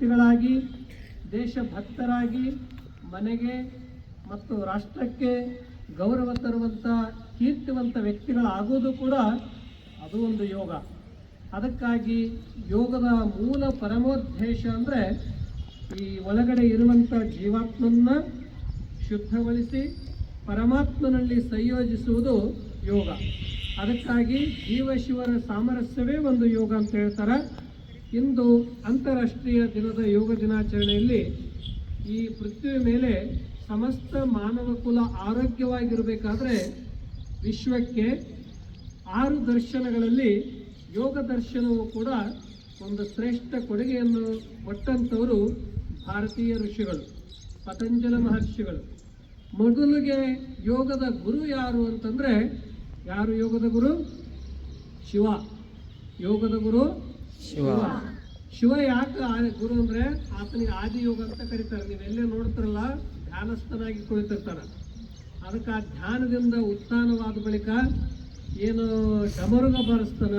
ವ್ಯಕ್ತಿಗಳಾಗಿ, ದೇಶಭಕ್ತರಾಗಿ, ಮನೆಗೆ ಮತ್ತು ರಾಷ್ಟ್ರಕ್ಕೆ ಗೌರವ ತರುವಂಥ ಕೀರ್ತಿವಂತ ವ್ಯಕ್ತಿಗಳಾಗೋದು ಕೂಡ ಅದು ಒಂದು ಯೋಗ. ಅದಕ್ಕಾಗಿ ಯೋಗದ ಮೂಲ ಪರಮೋದ್ದೇಶ ಅಂದರೆ ಈ ಒಳಗಡೆ ಇರುವಂಥ ಜೀವಾತ್ಮನ್ನ ಶುದ್ಧಗೊಳಿಸಿ, ಪರಮಾತ್ಮನಲ್ಲಿ ಸಂಯೋಜಿಸುವುದು ಯೋಗ. ಅದಕ್ಕಾಗಿ ಜೀವಶಿವರ ಸಾಮರಸ್ಯವೇ ಒಂದು ಯೋಗ ಅಂತ ಹೇಳ್ತಾರೆ. ಇಂದು ಅಂತಾರಾಷ್ಟ್ರೀಯ ದಿನದ ಯೋಗ ದಿನಾಚರಣೆಯಲ್ಲಿ ಈ ಪೃಥ್ವಿಯ ಮೇಲೆ ಸಮಸ್ತ ಮಾನವ ಕುಲ ಆರೋಗ್ಯವಾಗಿರಬೇಕಾದ್ರೆ ವಿಶ್ವಕ್ಕೆ ಆರು ದರ್ಶನಗಳಲ್ಲಿ ಯೋಗ ದರ್ಶನವು ಕೂಡ ಒಂದು ಶ್ರೇಷ್ಠ ಕೊಡುಗೆಯನ್ನು ಕೊಟ್ಟಂಥವರು ಭಾರತೀಯ ಋಷಿಗಳು, ಪತಂಜಲ ಮಹರ್ಷಿಗಳು. ಮೊದಲಿಗೆ ಯೋಗದ ಗುರು ಯಾರು ಅಂತಂದರೆ, ಯಾರು ಯೋಗದ ಗುರು? ಶಿವ. ಯೋಗದ ಗುರು ಶಿವ. ಶಿವ. ಯಾಕೆ ಗುರು ಅಂದ್ರೆ ಆತನಿಗೆ ಆದಿಯೋಗ ಅಂತ ಕರೀತಾರೆ. ಎಲ್ಲೇ ನೋಡ್ತಾರಲ್ಲ, ಧ್ಯಾನಸ್ಥನಾಗಿ ಕುಳಿತಿರ್ತಾರ. ಅದಕ್ಕೆ ಆ ಧ್ಯಾನದಿಂದ ಉತ್ಥಾನವಾದ ಬಳಿಕ ಏನು ಡಮರುಗ ಬಾರಿಸ್ತಾನ?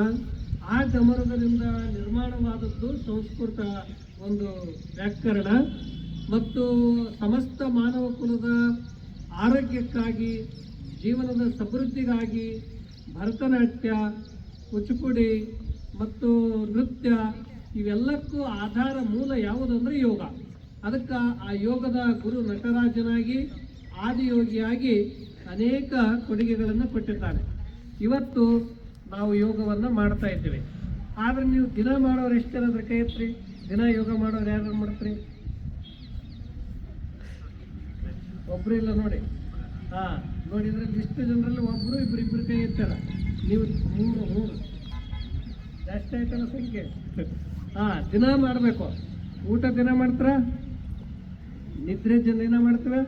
ಆ ಡಮರುಗದಿಂದ ನಿರ್ಮಾಣವಾದದ್ದು ಸಂಸ್ಕೃತ ಒಂದು ವ್ಯಾಕರಣ. ಮತ್ತು ಸಮಸ್ತ ಮಾನವ ಕುಲದ ಆರೋಗ್ಯಕ್ಕಾಗಿ, ಜೀವನದ ಸಮೃದ್ಧಿಗಾಗಿ ಭರತನಾಟ್ಯ ಕುಚುಪುಡಿ ಮತ್ತು ನೃತ್ಯ ಇವೆಲ್ಲಕ್ಕೂ ಆಧಾರ ಮೂಲ ಯಾವುದಂದ್ರೆ ಯೋಗ. ಅದಕ್ಕೆ ಆ ಯೋಗದ ಗುರು ನಟರಾಜನಾಗಿ, ಆದಿಯೋಗಿಯಾಗಿ ಅನೇಕ ಕೊಡುಗೆಗಳನ್ನು ಕೊಟ್ಟಿದ್ದಾನೆ ಇವತ್ತು ನಾವು ಯೋಗವನ್ನು ಮಾಡ್ತಾ ಇದ್ದೇವೆ. ಆದರೆ ನೀವು ದಿನ ಮಾಡೋರು ಎಷ್ಟು ಜನ ಅದ್ರ ಕೈ ಎತ್ರಿ ದಿನ ಯೋಗ ಮಾಡೋರು ಯಾರು ಮಾಡ್ತೀರಿ? ಒಬ್ರು ಇಲ್ಲ ನೋಡಿ. ಹಾ, ನೋಡಿದ್ರೆ ಇಷ್ಟು ಜನರಲ್ಲಿ ಒಬ್ರು ಇಬ್ರು ಇಬ್ರು ಕೈ ಎತ್ತಾರ. ನೀವು ಮೂರು ಮೂರು. ಜಾಸ್ತಿ ಆಯ್ತಲ್ಲ ಸಂಖ್ಯೆ? ಹಾ, ದಿನ ಮಾಡಬೇಕು. ಊಟ ದಿನ ಮಾಡ್ತಾರ? ನಿದ್ರೆ ದಿನ ಮಾಡ್ತೀವಿ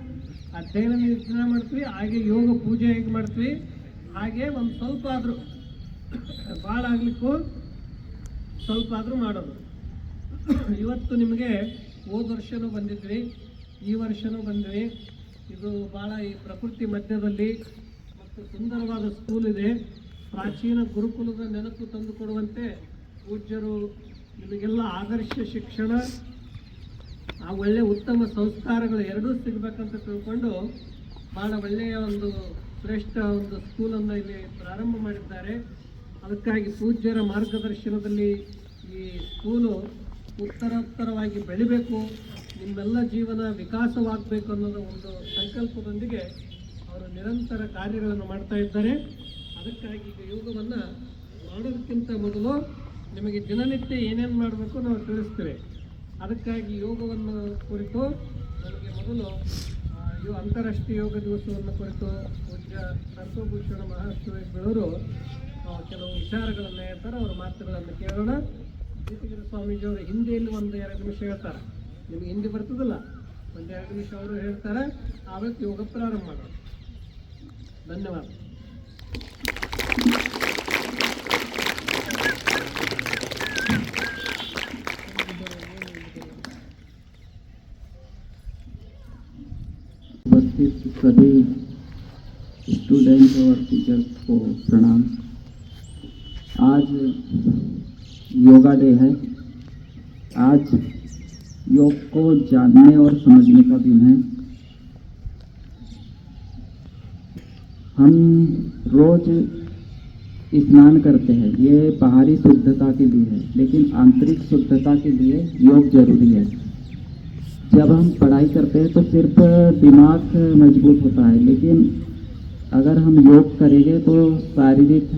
ಅಧ್ಯಯನ ದಿನ ಮಾಡ್ತೀವಿ. ಹಾಗೆ ಯೋಗ ಪೂಜೆ ಹೇಗೆ ಮಾಡ್ತೀವಿ? ಹಾಗೆ ಒಂದು ಸ್ವಲ್ಪ ಆದರೂ. ಭಾಳ ಆಗ್ಲಿಕ್ಕೂ ಸ್ವಲ್ಪ ಆದರೂ ಮಾಡೋದು. ಇವತ್ತು ನಿಮಗೆ ಹೋದ ವರ್ಷನೂ ಬಂದಿದ್ವಿ. ಈ ವರ್ಷನೂ ಬಂದ್ವಿ. ಇದು ಭಾಳ ಈ ಪ್ರಕೃತಿ ಮಧ್ಯದಲ್ಲಿ ಮತ್ತು ಸುಂದರವಾದ ಸ್ಕೂಲ್ ಇದೆ. ಪ್ರಾಚೀನ ಗುರುಕುಲದ ನೆನಪು ತಂದು ಕೊಡುವಂತೆ ಪೂಜ್ಯರು ನಿಮಗೆಲ್ಲ ಆದರ್ಶ ಶಿಕ್ಷಣ, ಆ ಒಳ್ಳೆಯ ಉತ್ತಮ ಸಂಸ್ಕಾರಗಳು ಎರಡೂ ಸಿಗಬೇಕಂತ ತಿಳ್ಕೊಂಡು ಭಾಳ ಒಳ್ಳೆಯ ಒಂದು ಶ್ರೇಷ್ಠ ಒಂದು ಸ್ಕೂಲನ್ನು ಇಲ್ಲಿ ಪ್ರಾರಂಭ ಮಾಡಿದ್ದಾರೆ. ಅದಕ್ಕಾಗಿ ಪೂಜ್ಯರ ಮಾರ್ಗದರ್ಶನದಲ್ಲಿ ಈ ಸ್ಕೂಲು ಉತ್ತರೋತ್ತರವಾಗಿ ಬೆಳಿಬೇಕು. ನಿಮ್ಮೆಲ್ಲ ಜೀವನ ವಿಕಾಸವಾಗಬೇಕು ಅನ್ನೋದು ಒಂದು ಸಂಕಲ್ಪದೊಂದಿಗೆ ಅವರು ನಿರಂತರ ಕಾರ್ಯಗಳನ್ನು ಮಾಡ್ತಾ ಇದ್ದಾರೆ. ಅದಕ್ಕಾಗಿ ಈಗ ಯೋಗವನ್ನು ಮಾಡೋದಕ್ಕಿಂತ ಮೊದಲು ನಿಮಗೆ ದಿನನಿತ್ಯ ಏನೇನು ಮಾಡಬೇಕು ನಾವು ತಿಳಿಸ್ತೇವೆ. ಅದಕ್ಕಾಗಿ ಯೋಗವನ್ನು ಕುರಿತು ನಮಗೆ ಮೊದಲು ಯೋ ಅಂತಾರಾಷ್ಟ್ರೀಯ ಯೋಗ ದಿವಸವನ್ನು ಕುರಿತು ಪೂಜ್ಯ ಸರ್ವಭೂಷಣ ಮಹಾಶಿವಗಳವರು ಕೆಲವು ವಿಚಾರಗಳನ್ನು ಹೇಳ್ತಾರೆ, ಅವರ ಮಾತುಗಳನ್ನು ಕೇಳೋಣ. ಸ್ವಾಮೀಜಿ ಸ್ವಾಮೀಜಿಯವರು ಹಿಂದಿಯಲ್ಲಿ ಒಂದು ಎರಡು ನಿಮಿಷ ಹೇಳ್ತಾರೆ. ನಿಮಗೆ ಹಿಂದಿ ಬರ್ತದಲ್ಲ? ಒಂದು ಎರಡು ನಿಮಿಷ ಅವರು ಹೇಳ್ತಾರೆ. ಆವತ್ತು ಯೋಗ ಪ್ರಾರಂಭ ಮಾಡೋಣ. ಧನ್ಯವಾದ. उपस्थित सभी स्टूडेंट और टीचर्स को प्रणाम। आज योगा डे है। आज योग को जानने और समझने का दिन है। हम रोज स्नान करते हैं। ये बाहरी शुद्धता के लिए है, लेकिन आंतरिक शुद्धता के लिए योग ज़रूरी है। जब हम पढ़ाई करते हैं तो सिर्फ़ दिमाग मज़बूत होता है, लेकिन अगर हम योग करेंगे तो शारीरिक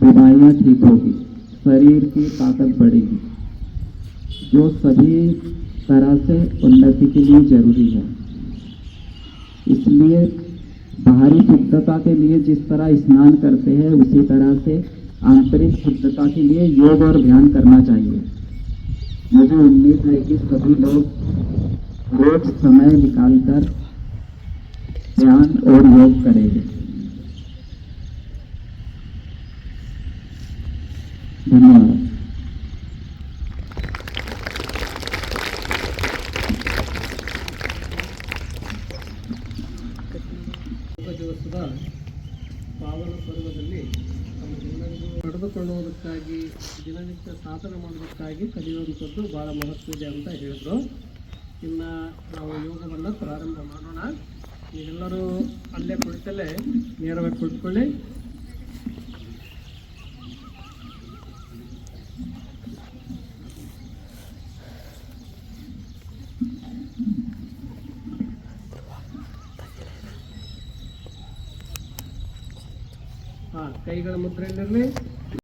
बीमारियाँ ठीक होगी, शरीर की ताकत बढ़ेगी, जो सभी तरह से उन्नति के लिए ज़रूरी है। इसलिए बाहरी शुद्धता के लिए जिस तरह स्नान करते हैं, उसी तरह से आंतरिक शुद्धता के लिए योग और ध्यान करना चाहिए। मुझे उम्मीद है कि सभी लोग रोज समय निकालकर ध्यान और योग करेंगे। धन्यवाद। ಪಡೆದುಕೊಳ್ಳುವುದಕ್ಕಾಗಿ ದಿನನಿತ್ಯ ಸಾಧನೆ ಮಾಡುವುದಕ್ಕಾಗಿ ಕಲಿಯುವಂಥದ್ದು ಭಾಳ ಮಹತ್ವ ಇದೆ ಅಂತ ಹೇಳಿದರು. ಇನ್ನು ನಾವು ಯೋಗವನ್ನು ಪ್ರಾರಂಭ ಮಾಡೋಣ. ನೀವೆಲ್ಲರೂ ಅಲ್ಲೇ ಕುಳಿತಲ್ಲೇ ನೇರವಾಗಿ ಕುಳಿತುಕೊಳ್ಳಿ. ಹಾಂ, ಕೈಗಳ ಮುದ್ರೆಯಲ್ಲಿರಲಿ.